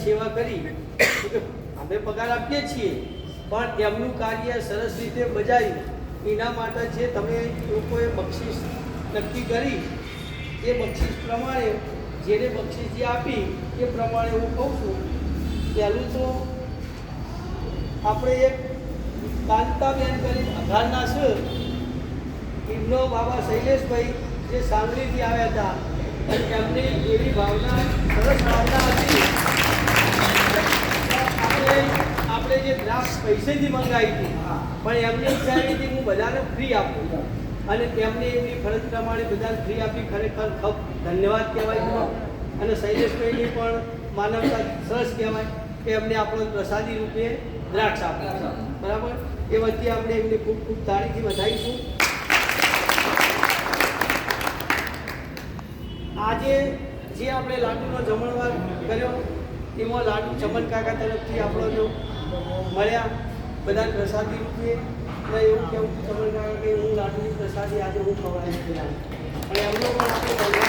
સેવા કરી. અમે પગાર આપીએ છીએ, પણ એમનું કાર્ય સરસ રીતે બજાવ્યું એના માટે જે તમે લોકોએ બક્ષિસ નક્કી કરી, એ બક્ષિસ પ્રમાણે જેને બક્ષિસ જે આપી, એ પ્રમાણે હું કહું છું, પહેલું તો આપણે એક કાંતાબેન કરી અઘારના છે એમનો બાબા શૈલેષભાઈ જે સાંગલીથી આવ્યા હતા એમની એવી ભાવના, સરસ ભાવના હતી. જે પૈસેથી મંગાવી હતી. પણ એમની ઈચ્છા એવી હતી હું બધાને ફ્રી આપું. અને તેમને એમની ફરજ પ્રમાણે બધાને ફ્રી આપી ખરેખર ખૂબ ધન્યવાદ કહેવાય અને શૈલેષભાઈની પણ માનવતા સરસ કહેવાય કે એમને આપણો પ્રસાદી રૂપે દ્રાક્ષ આપ્યા બરાબર? એ વચ્ચે આપણે એમને ખૂબ ખૂબ તાળીથી વધાવીશું આજે જે આપણે લાડુનો જમણવાર કર્યો, એમાં લાડુ ચમન કાકા તરફથી આપણો જો મળ્યા. બધા પ્રસાદી રૂપે એવું કેવું કે ચમન કાકા કે હું લાડુની પ્રસાદી આજે હું ખવડાવી પેલા અને એમનો પણ આપણે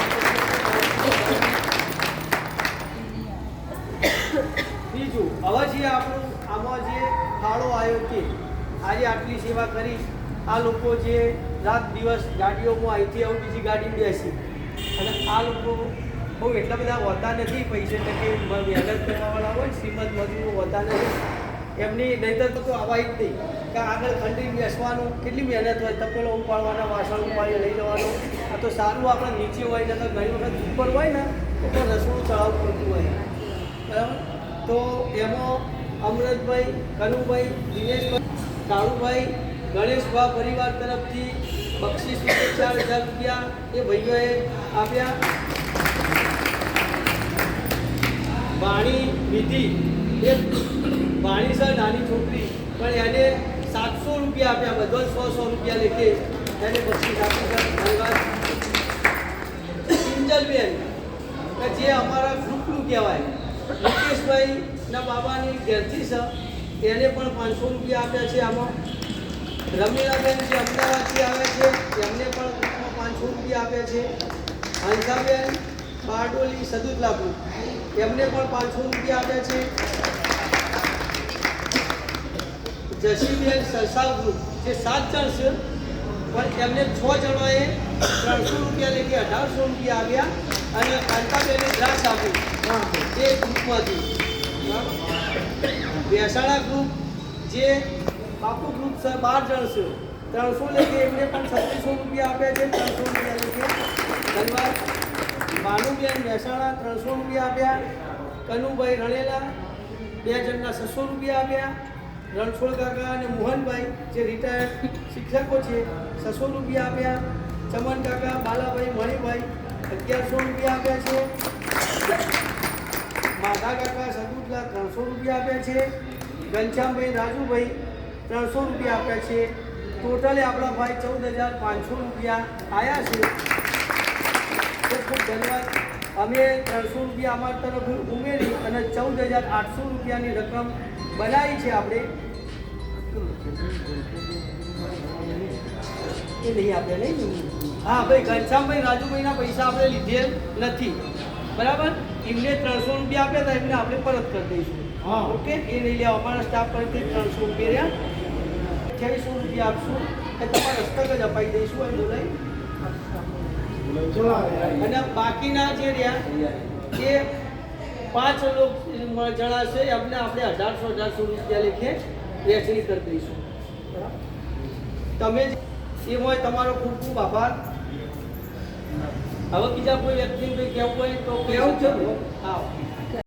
બીજું, હવે જે આપણું આમાં જે ફાળો આવ્યો કે આજે આટલી સેવા કરી, આ લોકો જે રાત દિવસ ગાડીઓમાં અહીંથી આવું બીજી ગાડી બેસી અને આ લોકો બહુ એટલા બધા હોતા નથી, પૈસે ટકે મહેનત કરવાવાળા હોય, શ્રીમદ મજૂરો હોતા નથી. એમની નહીતર તો આવાય જ નહીં. કે આગળ ખંડી બેસવાનું, કેટલી મહેનત હોય, તપેલો ઉપાડવાના, વાસણ ઉપાડી લઈ જવાનું. આ તો સારું આપણે નીચે હોય ને તો ઘણી વખત ઉપર હોય ને, તો રસોડું ચડાવવું પડતું હોય. તો એમાં અમૃતભાઈ કનુભાઈ, દિનેશભાઈ, કાળુભાઈ, ગણેશભા પરિવાર તરફથી બક્ષિસ ચાર હજાર રૂપિયા એ ભાઈઓએ આપ્યા. વાણી વિધિ. એ વાણી સર નાની છોકરી, પણ એને સાતસો રૂપિયા આપ્યા બધો સો સો રૂપિયા લેખે. એને બક્ષિસ આપી કે જે અમારા ગ્રુપનું કહેવાય મુકેશભાઈના બાબાની ઘેરથી છે, એને પણ પાંચસો રૂપિયા આપ્યા છે આમાં. રમીલાબેન જે અમદાવાદથી આવે છે, એમને પણ પાંચસો રૂપિયા આપ્યા છે. હંસાબેન, બારડોલી સદુતલાપુર એમને પણ પાંચસો રૂપિયા આપ્યા છે. જસીબેન સરસાવ ગ્રુપ જે સાત જણ છે, પણ એમને છ જણોએ ત્રણસો રૂપિયા લઈને અઢારસો રૂપિયા આવ્યા અને કાંતાબેને દ્રાક્ષ આપ્યું એ ગ્રુપમાંથી મહેસાણા ગ્રુપ જે બાપુ ગ્રુપ છે, બાર જણ છે. ત્રણસો લઈને એમને પણ છત્રીસો રૂપિયા આપ્યા છે, ત્રણસો રૂપિયા લઈને. ધન્યવાદ ભાનુબેન મહેસાણા ત્રણસો રૂપિયા આપ્યા. કનુભાઈ રણેલા બે જણના છસો રૂપિયા આપ્યા. રણછોડ કાકા અને મોહનભાઈ, જે રિટાયર્ડ શિક્ષકો છે, છસો રૂપિયા આપ્યા. ચમન કાકા, બાલાભાઈ, મણિભાઈ, અગિયારસો રૂપિયા આપ્યા છે. માધા કાકા સદુદલા ત્રણસો રૂપિયા આપ્યા છે. ઘનશ્યામભાઈ, રાજુભાઈ, ત્રણસો રૂપિયા આપ્યા છે. ટોટલે આપણા ભાઈ ચૌદ હજાર પાંચસો રૂપિયા આવ્યા છે. ખૂબ ખૂબ ધન્યવાદ. અમે ત્રણસો રૂપિયા અમારા તરફ ઉમેરી અને ચૌદ હજાર આઠસો રૂપિયાની રકમ બનાવી છે આપણે. એ નહીં આપણે નહીં હા ભાઈ ઘનશ્યામભાઈ રાજુભાઈના પૈસા આપણે લીધેલ નથી. બરાબર? એમને ત્રણસો રૂપિયા આપ્યા હતા એમને આપણે પરત કરી દઈશું. હા. ઓકે? એ નહીં લેવા અમારા સ્ટાફ પરથી ત્રણસો રૂપિયા રહ્યા. અઠ્યાવીસો રૂપિયા આપશું. એ તમારા હસ્તક જ અપાઈ દઈશું એમ બોલાય. અને બાકીના જે રહ્યા એ પાંચ લોક જણા છે એમને આપણે અઢારસો અઢારસો રૂપિયા લેખે વહેંચણી કરી દઈશું. તમે એમાં તમારો ખૂબ ખૂબ આભાર. હવે બીજા કોઈ વ્યક્તિને કંઈ કહેવું હોય તો કહેવું છે હા.